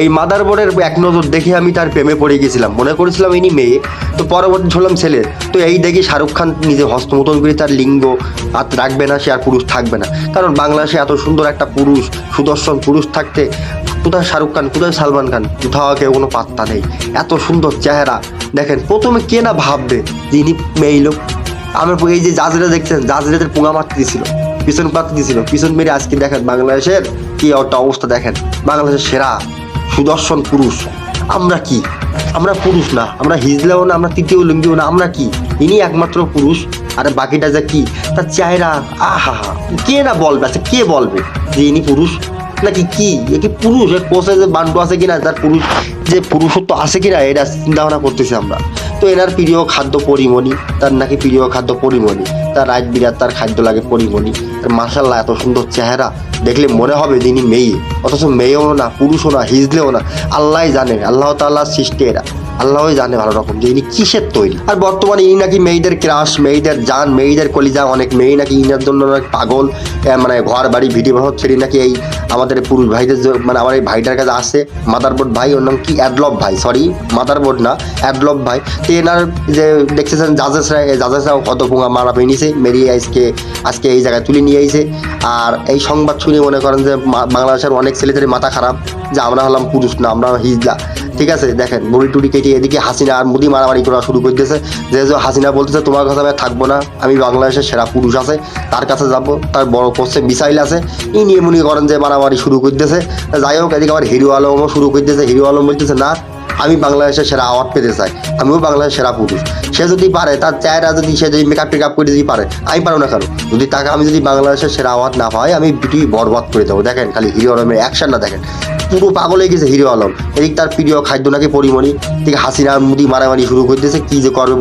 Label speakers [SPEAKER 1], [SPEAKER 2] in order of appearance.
[SPEAKER 1] এই মাদার বোর্ডের এক নজর দেখে আমি তার প্রেমে পড়ে গেছিলাম। মনে করেছিলাম ইনি মেয়ে, তো পরবর্তী হলাম ছেলে। তো এই দেখি শাহরুখ খান নিজে হস্তমতন করে তার লিঙ্গ আর রাখবে না, সে আর পুরুষ থাকবে না। কারণ বাংলাদেশে এত সুন্দর একটা পুরুষ, সুদর্শন পুরুষ থাকতে কোথায় শাহরুখ খান, কোথায় সালমান খান? কোথাও কেউ কোনো পাত্তা নেই। এত সুন্দর চেহারা। দেখেন, প্রথমে কে না ভাববে যে ইনি মেয়ে লোক? আমার এই যে জাজরা দেখছেন, জাজরাদের পোঙা মারতে দিছিল, পিছন পাততে দিয়েছিল পিছন মেরে আজকে দেখেন বাংলাদেশের কি একটা অবস্থা দেখেন। বাংলাদেশের সেরা। সুদর্শন পুরুষ। আমরা কি? আমরা পুরুষ না। আমরা হিজলেও না, আমরা তৃতীয় লিঙ্গিও না। আমরা কি? ইনি একমাত্র পুরুষ। আর বাকিটা যে কি? তার চেহারা। আহা কে না বলবে? আচ্ছা কে বলবে যে ইনি পুরুষ? নাকি কি? এ কি পুরুষ? এর কোষে যে বান্ডু আছে কিনা তার পুরুষ যে পুরুষত্ব আছে কিনা এটা চিন্তা ভাবনা করতেছি আমরা। তো এনার প্রিয় খাদ্য পরিমণি, তার নাকি প্রিয় খাদ্য পরিমণি? তার রাত বিরাট তার খাদ্য লাগে পরিমণি। মার্শাল্লাহ এত সুন্দর চেহারা। দেখলে মনে হবে যিনি মেয়ে। অথচ মেয়েও না, পুরুষও না, হিজলেও না। আল্লাহ জানে, আল্লাহ তাল্লাহ সৃষ্টি এরা। আল্লাহই জানে ভালো রকম যে ইনি কিসের তৈরি। আর বর্তমানে ইনি নাকি মেয়েদের ক্রাশ, মেয়েদের জান, মেয়েদের কলিজা। অনেক মেয়ে নাকি ইনার জন্য অনেক পাগল। মানে ঘর, বাড়ি, ভিডিও বানানো ছেড়ে নাকি এই আমাদের পুরুষ ভাইদের মানে আমার এই ভাইটার কাছে আসে। মাদারবোর্ড ভাই, ওর নাম কি? অ্যাডলভ ভাই সরি মাদারবোর্ড না অ্যাডলভ ভাই। তো এনার যে দেখতেছেন জাজেসরা এই জাজেসরাও কত পোঙা মারা পেনিছে মেরিয়ে আজকে আজকে এই জায়গায় তুলে নিয়ে আইছে। আর এই সংবাদ শুনে মনে করেন যে বাংলাদেশের অনেক ছেলেদের মাথা খারাপ, যে আমরা হলাম পুরুষ না, আমরা হিজলা। ঠিক আছে, দেখেন, বুড়ি টুড়ি কেটে এদিকে হাসিনা আর মুদি মারামারি করা শুরু করতেছে যে যে হাসিনা বলতেছে, তোমার কাছে আমি থাকব না, আমি বাংলাদেশের সেরা পুরুষ আছে, তার কাছে যাব, তার বড় পোস্টে মিসাইল আছে। এই নিয়ে মনে করেন যে মারামারি শুরু করতেছে যাই হোক, এদিকে আবার হিরো আলমও শুরু করতেছে হিরো আলম বলতেছে, না আমি বাংলাদেশের সেরা অ্যাওয়ার্ড পেতে চাই। আমিও বাংলাদেশের সেরা পুরুষ। সে যদি পারে, তার চেহারা যদি, সে যদি মেকআপ টেকআপ করে যদি পারে, আমি পারো না কেন? যদি তাকে আমি যদি বাংলাদেশের সেরা অ্যাওয়ার্ড না পাই, আমি পৃথিবী বরবাদ করে দেবো। দেখেন, খালি হিরো আলমের অ্যাকশন না দেখেন। পুরো পাগল হয়ে গেছে হিরো আলম। এদিক তার প্রিয় খাদ্য নাকি পরিমণি ঠিক হাসিনা মুদি মারামারি শুরু করতেছে কি যে করবে